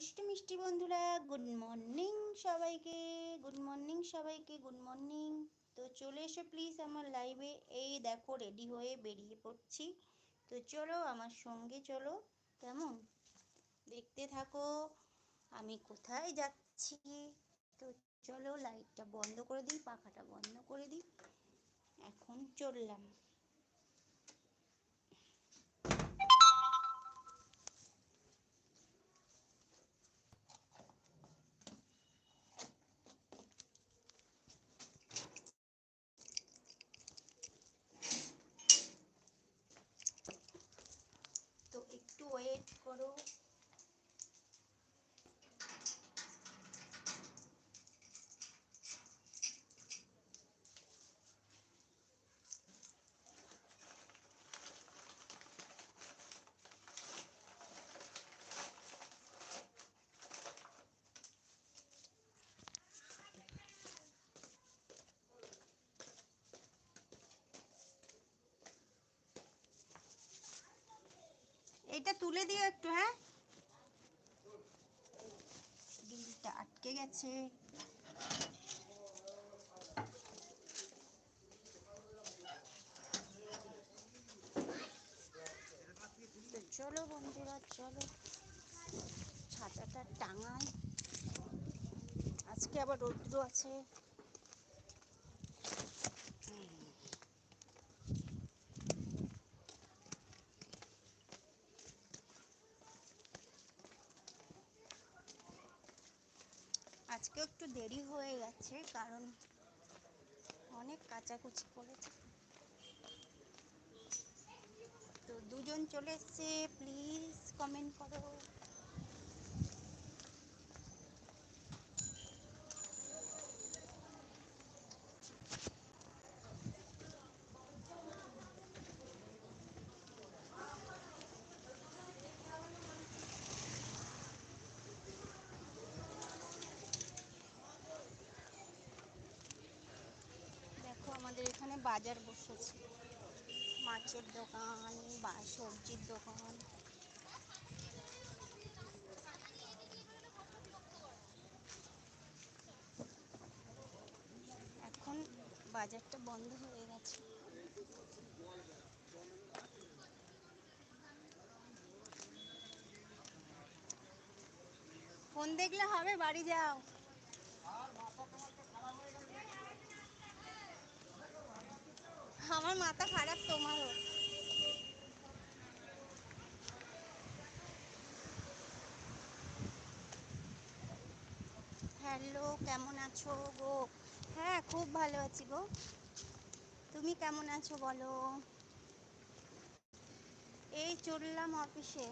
দুষ্টু মিষ্টি বন্ধুরা গুড মর্নিং সবাইকে গুড মর্নিং সবাইকে গুড মর্নিং তো চলে এসো প্লিজ আমার লাইভে এই দেখো রেডি হয়ে বেরিয়ে পড়ছি। তো চলো আমার সঙ্গে চলো, কেমন? দেখতে থাকো, আমি কোথায় যাচ্ছি? তো চলো লাইটটা বন্ধ করে দিই, পাখাটা বন্ধ করে দিই। এখন চললাম তো একটু ওয়েট করো। এটা তুলে দিও একটু হ্যাঁ? বিলটা আটকে গেছে। চলো বন্ধুরা, চলো। ছাতাটা টাঙাই। আজকে আবার রৌদ্র আছে আজকে একটু দেরি হয়ে গেছে কারণ অনেক কাচাকুচি করেছে। তো দুজন চলে এসছে প্লিজ কমেন্ট করো দেখো আমাদের এখানে বাজার বসেছে। মাছের দোকান, বা সবজির দোকান। এখন বাজারটা বন্ধ হয়ে গেছে। ফোন দেখলে হবে, বাড়ি যাও। আমার মাথা খারাপ, তোমারও। হ্যালো, কেমন আছো গো? হ্যাঁ খুব ভালো আছি গো। তুমি কেমন আছো বলো? এই চললাম অফিসে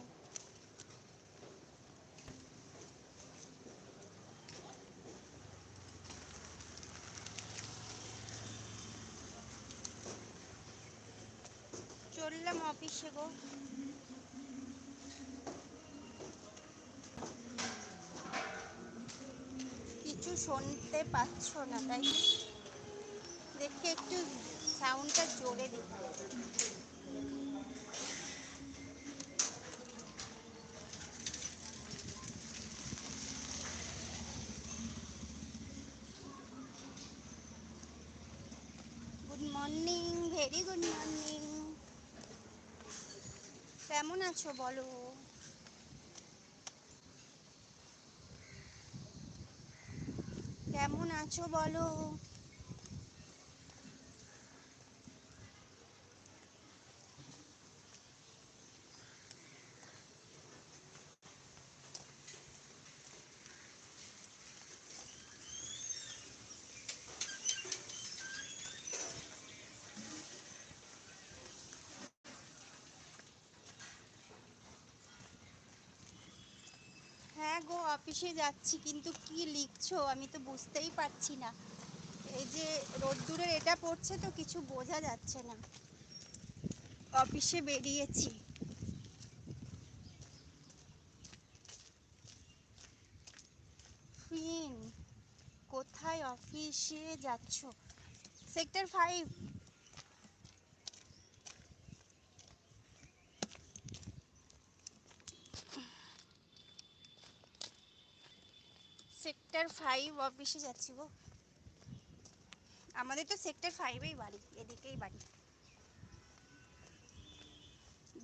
অফিসে গো কিছু শুনতে পাচ্ছ না, তাই দেখে একটু সাউন্ডটা জোরে দিতে good morning very good morning কেমন আছো বলো? কেমন আছো বলো? হ্যাঁ গো অফিসে যাচ্ছি, কিন্তু কি লিখছো আমি তো বুঝতেই পারছি না। এই যে রোদ্দুরের এটা পড়ছে তো কিছু বোঝা যাচ্ছে না। অফিসে বেরিয়েছি। কোথায় অফিসে যাচ্ছ? সেক্টর ফাইভ সেক্টর ফাইভ অফিসে যাচ্ছি গো। আমাদের তো সেক্টর ফাইভেই বাড়ি, এদিকেই বাড়ি।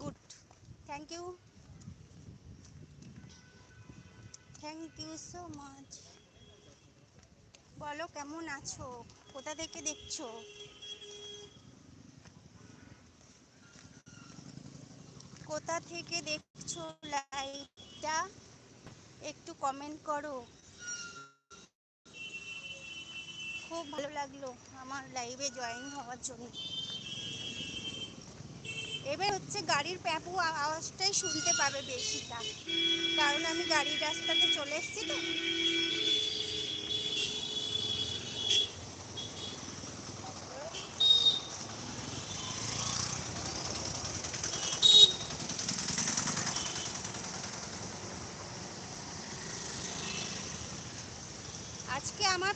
Good thank you thank you so much বলো, কেমন আছো? কোথা থেকে দেখছ? কোথা থেকে দেখছ লাইভটা একটু কমেন্ট করো। খুব ভালো লাগল আমার লাইভে জয়েন হওয়ার জন্য। এবার হচ্ছে গাড়ির প্যাপু আওয়াজটাই শুনতে পাবে বেশিটা। কারণ আমি গাড়ির রাস্তাতে চলে এসেছি তো।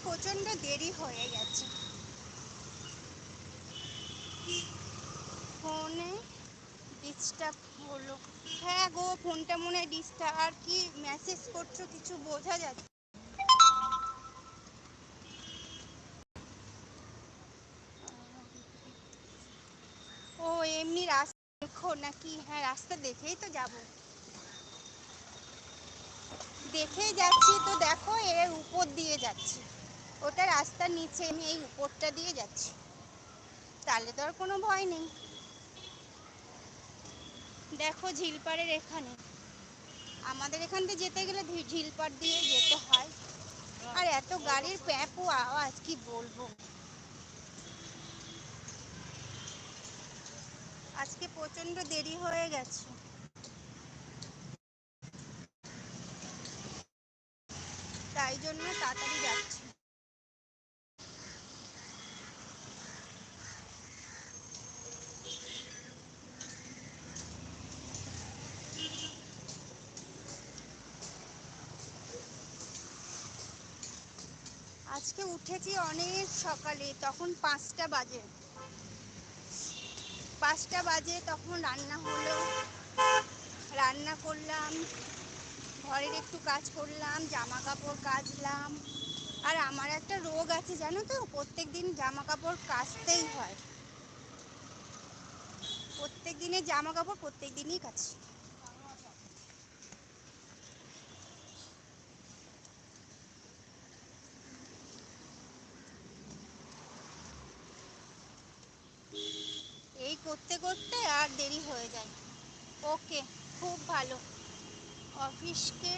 প্রচণ্ড দেরি হয়ে গেছে। ফোনে ডিস্টার্ব হলো। হ্যাঁ গো, ফোনটা মনে হয় ডিস্টার্ব আর কি মেসেজ করছ কিছু বোঝা যাচ্ছে ও, এমনি রাস্তা দেখো নাকি? হ্যাঁ রাস্তা দেখেই তো যাব। দেখেই যাচ্ছি, তো দেখো এর উপর দিয়ে যাচ্ছি। ওটা রাস্তার নিচে, আমি এই উপরটা দিয়ে যাচ্ছি। তাহলে তো আর কোনো ভয় নেই। দেখো ঝিলপাড়ের এখানে। আমাদের এখান থেকে যেতে গেলে ঝিলপাড় দিয়ে যেতে হয়। আর এত গাড়ির প্যাপু আওয়াজ, কি বলব? আজকে প্রচণ্ড দেরি হয়ে গেছে। তাই জন্য তাড়াতাড়ি যাচ্ছি। আজকে উঠেছি অনেক সকালে, তখন পাঁচটা বাজে। পাঁচটা বাজে তখন রান্না হলো। রান্না করলাম, ঘরের একটু কাজ করলাম জামা কাপড় কাচলাম। আর আমার একটা রোগ আছে, জানো তো? প্রত্যেক দিন জামা কাপড় কাচতেই হয়। প্রত্যেক দিনের জামা কাপড় প্রত্যেক দিনই কাচি এই করতে করতে আর দেরি হয়ে যায়। ওকে, খুব ভালো। অফিসকে,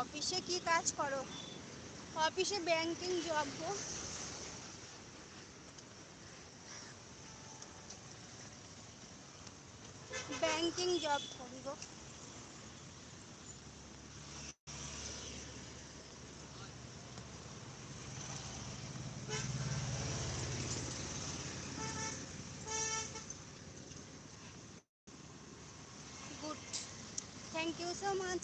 অফিসে কি কাজ করো? অফিসে ব্যাংকিং জব গো। ব্যাংকিং জব করি গো good thank you so much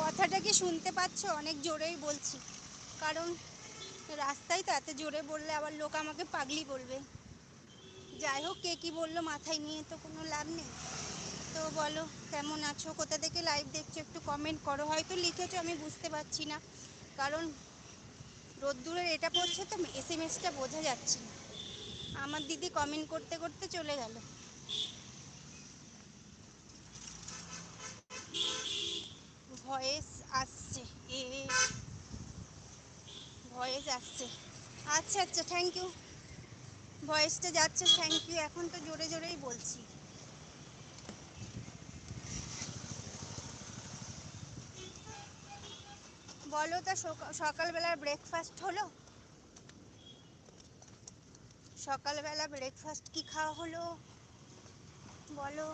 কথাটা কি শুনতে পাচ্ছ? অনেক জোরেই বলছি। কারণ রাস্তায় তো এত জোরে বললে আবার লোক আমাকে পাগলি বলবে যাই হোক, কে কি বলল মাথায় নিয়ে তো কোনো লাভ নেই। তো বলো, কেমন আছো? কোথা থেকে লাইভ দেখছ? একটু কমেন্ট করো। হয়তো লিখেছো, আমি বুঝতে পারছি না। কারণ রোদ্দুরের এটা পড়ছে তো এস এম এসটা বোঝা যাচ্ছে না। আমার দিদি কমেন্ট করতে করতে চলে গেল। আসছে আচ্ছা আচ্ছা থ্যাংক ইউ ভয়েসটা যাচ্ছে থ্যাংক ইউ এখন তো জোরে জোরেই বলছি। বলো তা, সকা- সকালবেলার ব্রেকফাস্ট হলো? সকালবেলা ব্রেকফাস্ট কি খাওয়া হলো? বলো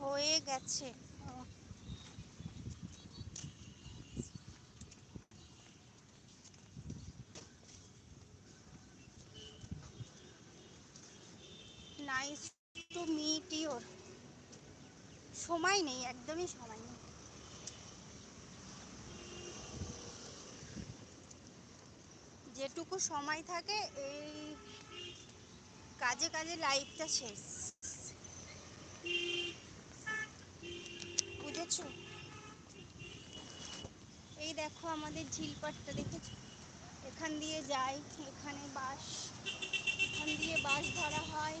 হয়ে গেছে। নাইস টু মিট ইউর সময় নেই, একদমই সময় নেই। যেটুকু সময় থাকে, এই কাজে কাজে লাইফটা শেষ। বুঝেছ এই দেখো আমাদের ঝিলপাটটা, দেখেছ? এখান দিয়ে যাই, এখানে বাস এখান দিয়ে বাস ধরা হয়।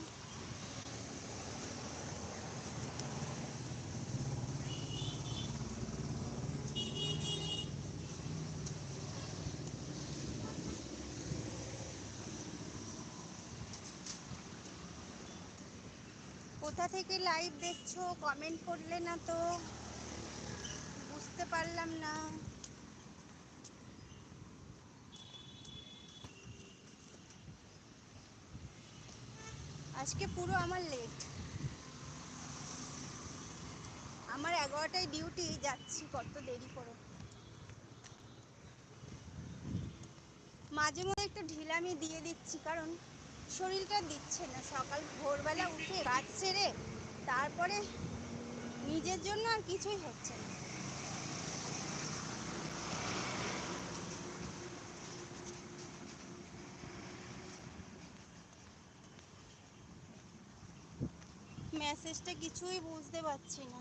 কোথা থেকে লাইভ দেখছ? কমেন্ট করলে না তো। পারলাম না। আজকে পুরো আমার লেট আমার এগারোটায় ডিউটি যাচ্ছি কত দেরি করে। মাঝে মধ্যে একটু ঢিলামি দিয়ে দিচ্ছি, কারণ শরীরটা দিচ্ছে না। সকাল ভোরবেলা উঠে কাজ ছেড়ে তারপরে নিজের জন্য আর কিছুই হচ্ছে না। মেসেজটা কিছুই বুঝতে পারছি না।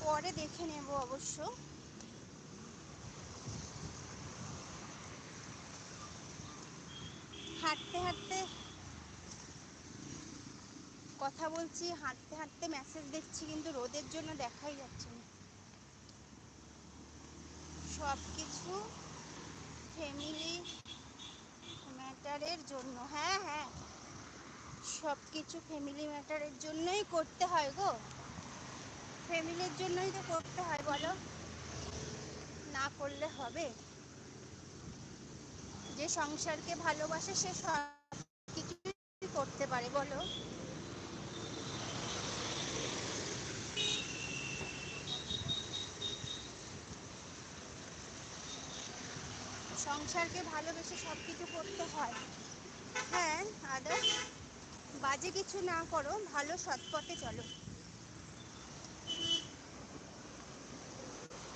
পরে দেখে নেব অবশ্য। হাঁটতে হাঁটতে কথা বলছি, হাঁটতে হাঁটতে মেসেজ দেখছি, কিন্তু রোদের জন্য দেখাই যাচ্ছে না। সব কিছু ফ্যামিলি ম্যাটারের জন্য। হ্যাঁ হ্যাঁ। সব কিছু ফ্যামিলি ম্যাটারের জন্যই করতে হয় গো। ফ্যামিলির জন্যই তো করতে হয়, বলো। না করলে হবে। যে সংসারকে ভালোবাসে, সে সব কিছুই করতে পারে, বলো। সংসারকে ভালোবেসে সব কিছু করতে হয়। হ্যাঁ আদার বাজে কিছু না করো, ভালো সৎ পথে চলো।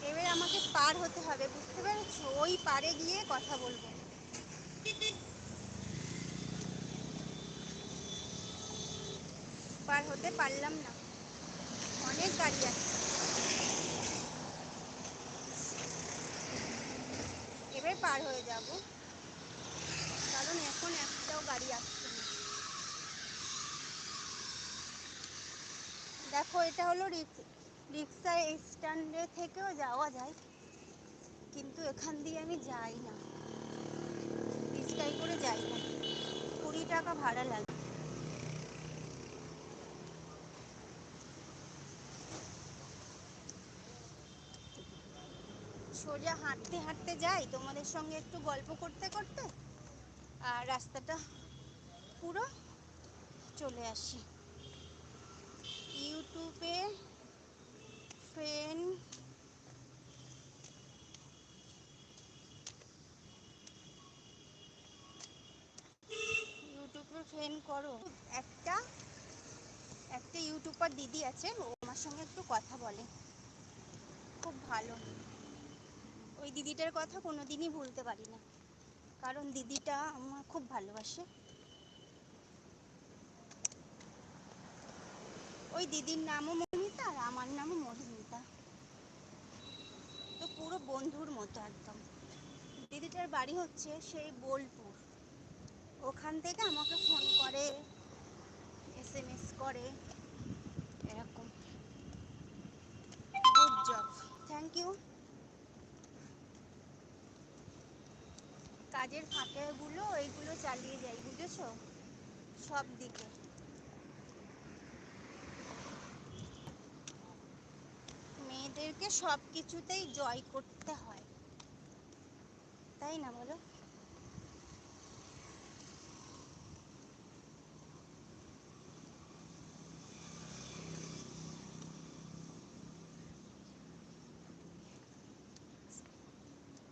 এবার আমাকে পার হতে হবে, বুঝতে পেরেছ? ওই পারে গিয়ে কথা বলব। পার হতে পারলাম না। অনেক গাড়ি আছে। এবার পার হয়ে যাব। কারণ এখন একটাও গাড়ি আসছে না দেখো, এটা হলো রিক্সা স্ট্যান্ডে থেকেও যাওয়া যায়, কিন্তু এখান দিয়ে আমি যাই না। রিক্সায় করে যাই না। কুড়ি টাকা ভাড়া লাগে। সোজা হাঁটতে হাঁটতে যাই, তোমাদের সঙ্গে একটু গল্প করতে করতে, আর রাস্তাটা পুরো চলে আসি। ইউটিউবে ফ্রেন্ড ইউটিউবে ফ্রেন্ড করো। একটা একটা ইউটিউবার দিদি আছে ও আমার সঙ্গে একটু কথা বলে। খুব ভালো। ওই দিদিটার কথা কোনোদিনই ভুলতে পারি না। কারণ দিদিটা আমার খুব ভালোবাসে। ওই দিদির নামও মৌমিতা আর আমার নামও মধুমিতা। তো পুরো বন্ধুর মতো একদম। দিদিটার বাড়ি হচ্ছে সেই বোলপুর। ওখান থেকে আমাকে ফোন করে, এস এম এস করে, এরকম। গুড জব থ্যাংক ইউ কাজের ফাঁকেগুলো, এইগুলো চালিয়ে যাই, বুঝেছ? সব দিকে। মেয়েদেরকে সব কিছুতেই জয় করতে হয়। তাই না বলো?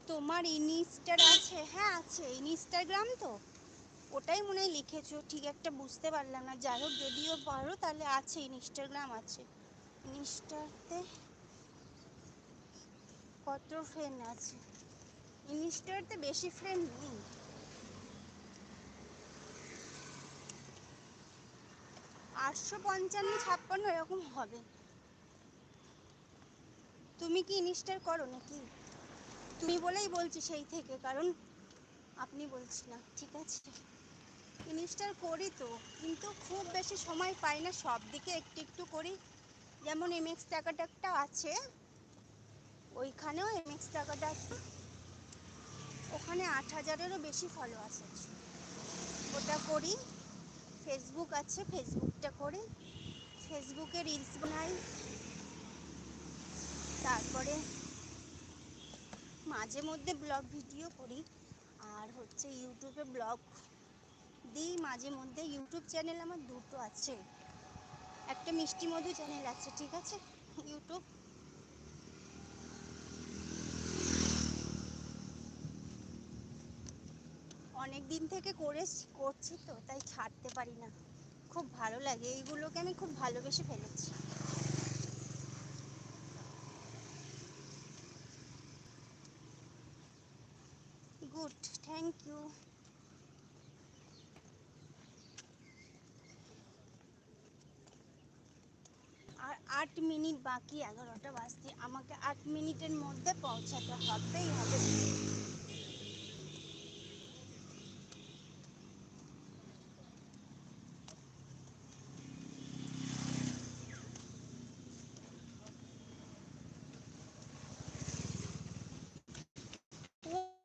তোমার ইনস্টার আছে? হ্যাঁ আছে। ইনস্টাগ্রাম তো? ওটাই মনে হয় লিখেছো। ঠিক একটা বুঝতে পারলাম না। যাই হোক, যদিও পারো, তাহলে আছে, ইনস্টাগ্রাম আছে। ইনস্টাতে কত ফ্রেন্ড আছে? ইনস্টাতে বেশি ফ্রেন্ড নেই। আটশো পঞ্চান্ন, ছাপ্পান্ন এরকম হবে। তুমি কি ইনস্টার করো নাকি? তুমি বলেই বলছি সেই থেকে, কারণ আপনি বলছি না, ঠিক আছে? ইনস্টার করি তো, কিন্তু খুব বেশি সময় পাই না সব দিকে একটু একটু করি। যেমন এমএক্স টাকাটা একটা আছে ওইখানেও এমএক্স টাকাটা আছে। ওখানে আট হাজারেরও বেশি ফলো আছে। ওটা করি ফেসবুক আছে ফেসবুকটা করি ফেসবুকে রিলস বানাই, তারপরে মাঝে মধ্যে ব্লগ ভিডিও করি, আর হচ্ছে ইউটিউবে ব্লগ দিই, মাঝে মধ্যে ইউটিউব চ্যানেল আমার দুটো আছে। একটা মিষ্টি মধু চ্যানেল আছে, ঠিক আছে? ইউটিউব অনেক দিন থেকে করে করছি তো, তাই ছাড়তে পারি না। খুব ভালো লাগে, এইগুলোকে আমি খুব ভালোবেসে ফেলেছি। Good, thank you. আর আট মিনিট বাকি, এগারোটা বাজতে, আমাকে আট মিনিটের মধ্যে পৌঁছাতে হবেই, হবে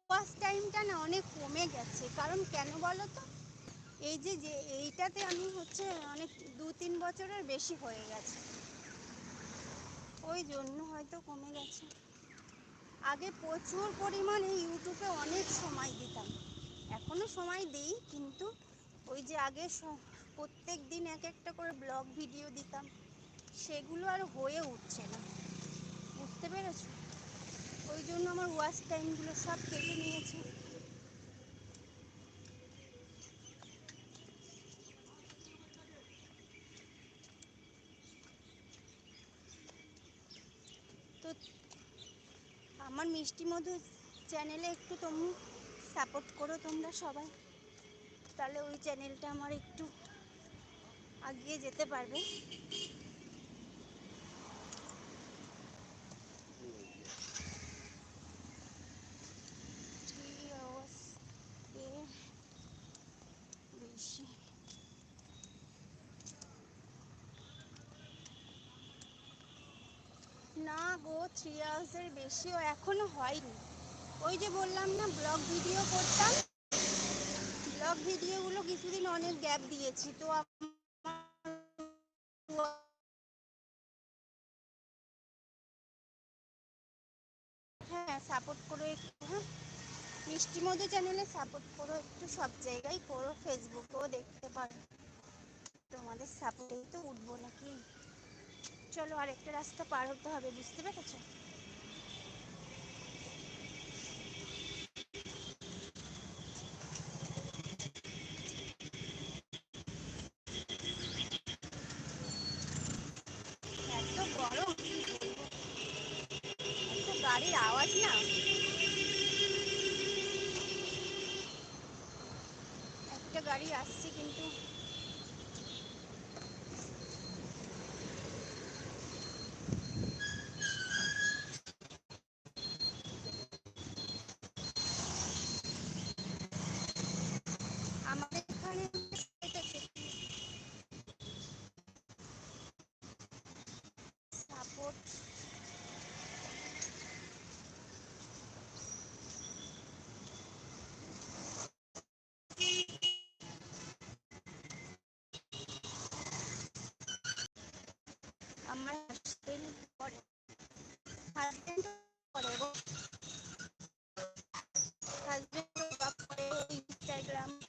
ওয়াচ টাইমটা না, অনেক কমে গেছে। কারণ কেন বলো তো? এই যে যে এইটাতে আমি হচ্ছে অনেক দু তিন বছরের বেশি হয়ে গেছে। ওই জন্য হয়তো কমে গেছে। আগে প্রচুর পরিমাণে ইউটিউবে অনেক সময় দিতাম। এখনও সময় দিই, কিন্তু ওই যে আগে প্রত্যেক দিন এক একটা করে ব্লগ ভিডিও দিতাম। সেগুলো আর হয়ে উঠছে না। বুঝতে পেরেছ? ওই জন্য আমার ওয়াচ টাইমগুলো সব কেটে নিয়েছে তো আমার মিষ্টি মধু চ্যানেলে একটু তুমি সাপোর্ট করো তোমরা সবাই। তাহলে ওই চ্যানেলটা আমার একটু এগিয়ে যেতে পারবে Three hours এর বেশি না গো থ্রি আওয়ার্সের বেশিও এখনও হয়নি। ওই যে বললাম না ব্লগ ভিডিও করতাম। ব্লগ ভিডিওগুলো কিছুদিন অনেক গ্যাপ দিয়েছি, তো হ্যাঁ সাপোর্ট করো একটু হ্যাঁ। মিষ্টি মধু চ্যানেলে সাপোর্ট করো একটু, সব জায়গায় করো ফেসবুকেও দেখতে পারো। তোমাদের সাপোর্টেই তো উঠবো নাকি? চলো আরেকটা রাস্তা পার হতে হবে বুঝতে পেরেছ? এত গরম। গাড়ির আওয়াজ না। হাজবেন্ড ইনস্টাগ্রাম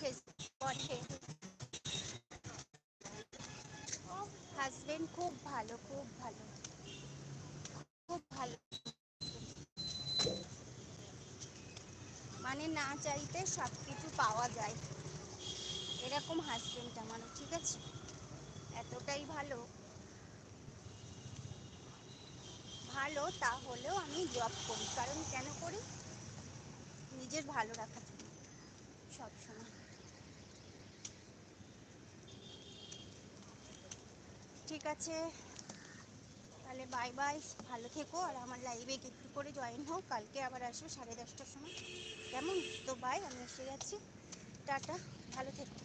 ফেসবুক খুব ভালো খুব ভালো। খুব ভালো। মানে না চাইতে সব কিছু পাওয়া যায়। এরকম হাজবেন্ড আমার ঠিক আছে? এতটাই ভালো। ভালো, তাহলেও আমি জব করি। কারণ কেন করি? নিজের ভালো রাখার জন্য, সবসময়। ঠিক আছে, তাহলে বাই বাই ভালো থেকো, আর আমার লাইভে একটু করে জয়েন হোক কালকে আবার আসব সাড়ে দশটার সময়। কেমন? তো বাই আমি এসে যাচ্ছি। টাটা, ভালো থেকো।